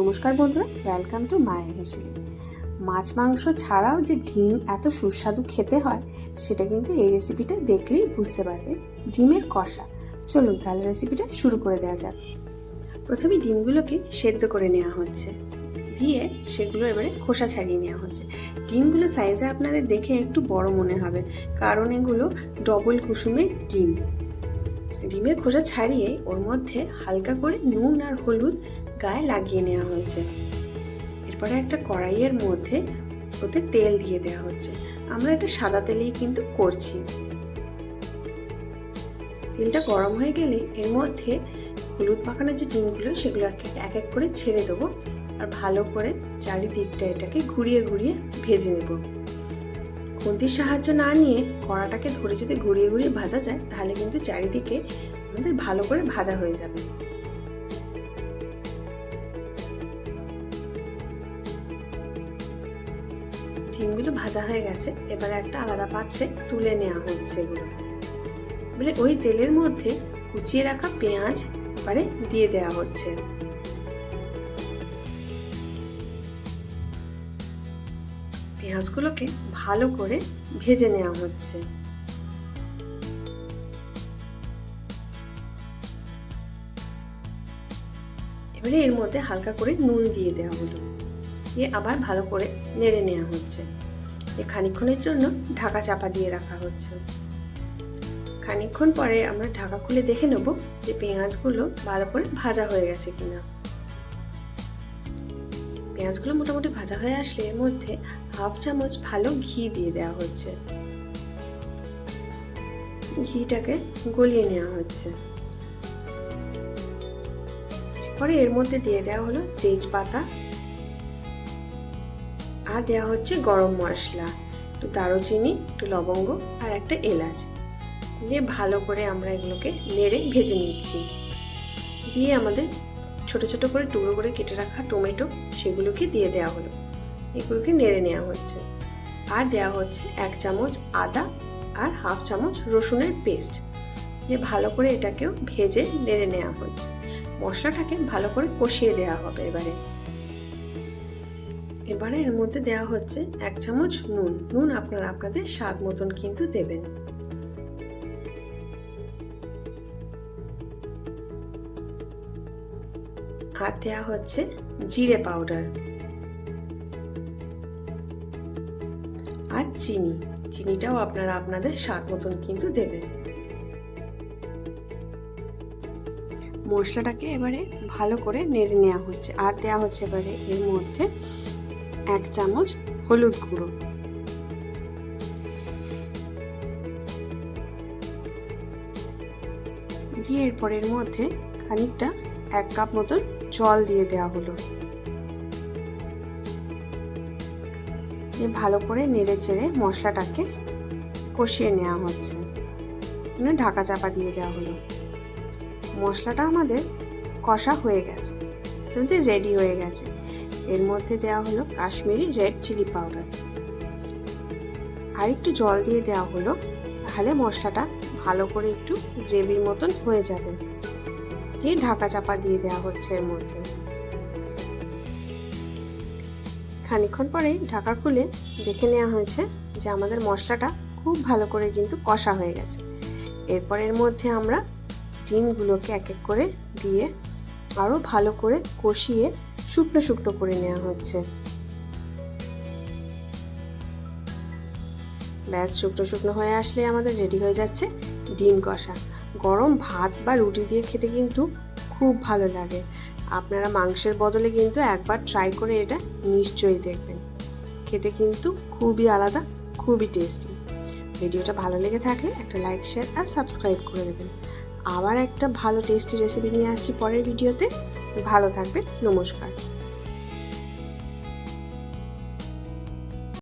নমস্কার বন্ধুরা welcome to মায়ের হেসেলি মাছ মাংস ছাড়াও যে ডিম এত সুস্বাদু খেতে হয়, সেটা কিন্তু এই রেসিপিটা দেখলেই বুঝতে পারবে। ডিমের কষা। চলুন তাহলে রেসিপিটা শুরু করে দেওয়া যাক। প্রথমে ডিমগুলোকে সেদ্ধ করে নেওয়া হচ্ছে। দিয়ে সেগুলো এবারে খোসা ছাড়িয়ে নেওয়া হচ্ছে। ডিমগুলো সাইজে আপনাদের দেখে একটু বড় মনে হবে, কারণ এগুলো ডবল কুসুমের ডিম। ডিমের খোসা ছাড়িয়ে ওর মধ্যে হালকা করে নুন আর হলুদ গায়ে লাগিয়ে নেওয়া হয়েছে। এরপরে একটা কড়াইয়ের মধ্যে ওতে তেল দিয়ে দেওয়া হচ্ছে। আমরা এটা সাদা তেলেই কিন্তু করছি। তেলটা গরম হয়ে গেলে এর মধ্যে হলুদ মাখানো যে ডিমগুলো সেগুলো এক এক করে ছেড়ে দেবো আর ভালো করে চারিদিকটা এটাকে ঘুরিয়ে ঘুরিয়ে ভেজে নেব। খুন্তির সাহায্য না নিয়ে কড়াটাকে ধরে যদি ঘুরিয়ে ঘুরিয়ে ভাজা যায়, তাহলে কিন্তু চারিদিকে আমাদের ভালো করে ভাজা হয়ে যাবে। ডিমগুলো ভাজা হয়ে গেছে। এবারে একটা আলাদা পাত্রে তুলে নেওয়া হচ্ছে এগুলোকে এবারে ওই তেলের মধ্যে কুচিয়ে রাখা পেঁয়াজ এবারে দিয়ে দেওয়া হচ্ছে। পেঁয়াজগুলোকে ভালো করে ভেজে নেওয়া হচ্ছে। এবারে এর মধ্যে হালকা করে নুন দিয়ে দেওয়া হলো। দিয়ে আবার ভালো করে নেড়ে নেওয়া হচ্ছে। এ খানিক্ষণের জন্য ঢাকা চাপা দিয়ে রাখা হচ্ছে। খানিক্ষণ পরে আমরা ঢাকা খুলে দেখে নেব যে পেঁয়াজগুলো ভালো করে ভাজা হয়ে গেছে কিনা। পেঁয়াজগুলো মোটামুটি ভাজা হয়ে আসলে এর মধ্যে হাফ চামচ ভালো ঘি দিয়ে দেওয়া হচ্ছে। ঘিটাকে গলিয়ে নেওয়া হচ্ছে। পরে এর মধ্যে দিয়ে দেওয়া হলো তেজপাতা আর দেওয়া হচ্ছে গরম মশলা। একটু দারুচিনি, একটু লবঙ্গ আর একটা এলাচ। দিয়ে ভালো করে আমরা এগুলোকে নেড়ে ভেজে নিচ্ছি। দিয়ে আমাদের ছোট ছোট করে টুকরো করে কেটে রাখা টমেটো সেগুলোকে দিয়ে দেওয়া হলো। এগুলোকে নেড়ে নেওয়া হচ্ছে। আর দেওয়া হচ্ছে এক চামচ আদা আর হাফ চামচ রসুনের পেস্ট। দিয়ে ভালো করে এটাকেও ভেজে নেড়ে নেওয়া হচ্ছে। মশলাটাকে ভালো করে কষিয়ে দেওয়া হবে এবারে। এবারে এর মধ্যে দেওয়া হচ্ছে এক চামচ নুন। নুন আপনারা আপনাদের স্বাদ মতন কিন্তু দেবেন। আর দেওয়া হচ্ছে জিরে পাউডার। আর চিনি। চিনিটাও আপনারা আপনাদের স্বাদ মতন কিন্তু দেবেন। মশলাটাকে এবারে ভালো করে নেড়ে নেওয়া হচ্ছে। আর দেওয়া হচ্ছে এবারে এর মধ্যে এক চামচ হলুদ গুঁড়ো। দিয়ে এরপর এর মধ্যে খানিকটা এক কাপ মতন জল দিয়ে দেওয়া হলো। ভালো করে নেড়ে চেড়ে মশলাটাকে কষিয়ে নেওয়া হচ্ছে। ঢাকা চাপা দিয়ে দেওয়া হলো। মশলাটা আমাদের কষা হয়ে গেছে রেডি হয়ে গেছে। এর মধ্যে দেওয়া হলো কাশ্মীরি রেড চিলি পাউডার। আর একটু জল দিয়ে দেওয়া হলো, তাহলে মশলাটা ভালো করে একটু গ্রেভির মতন হয়ে যাবে। দিয়ে ঢাকা চাপা দিয়ে দেওয়া হচ্ছে এর মধ্যে। খানিক্ষণ পরে ঢাকা খুলে দেখে নেওয়া হয়েছে যে আমাদের মশলাটা খুব ভালো করে কিন্তু কষা হয়ে গেছে। এরপর এর মধ্যে আমরা ডিমগুলোকে এক এক করে দিয়ে আরও ভালো করে কষিয়ে শুকনো শুকনো করে নেওয়া হচ্ছে। ব্যাস, শুকনো শুকনো হয়ে আসলে আমাদের রেডি হয়ে যাচ্ছে ডিম কষা। গরম ভাত বা রুটি দিয়ে খেতে কিন্তু খুব ভালো লাগে। আপনারা মাংসের বদলে কিন্তু একবার ট্রাই করে এটা নিশ্চয়ই দেখবেন। খেতে কিন্তু খুবই আলাদা, খুবই টেস্টি ভিডিওটা ভালো লেগে থাকলে একটা লাইক শেয়ার আর সাবস্ক্রাইব করে দেবেন। আবার একটা ভালো টেস্টি রেসিপি নিয়ে আসছি পরের ভিডিওতে ভালো থাকবেন নমস্কার।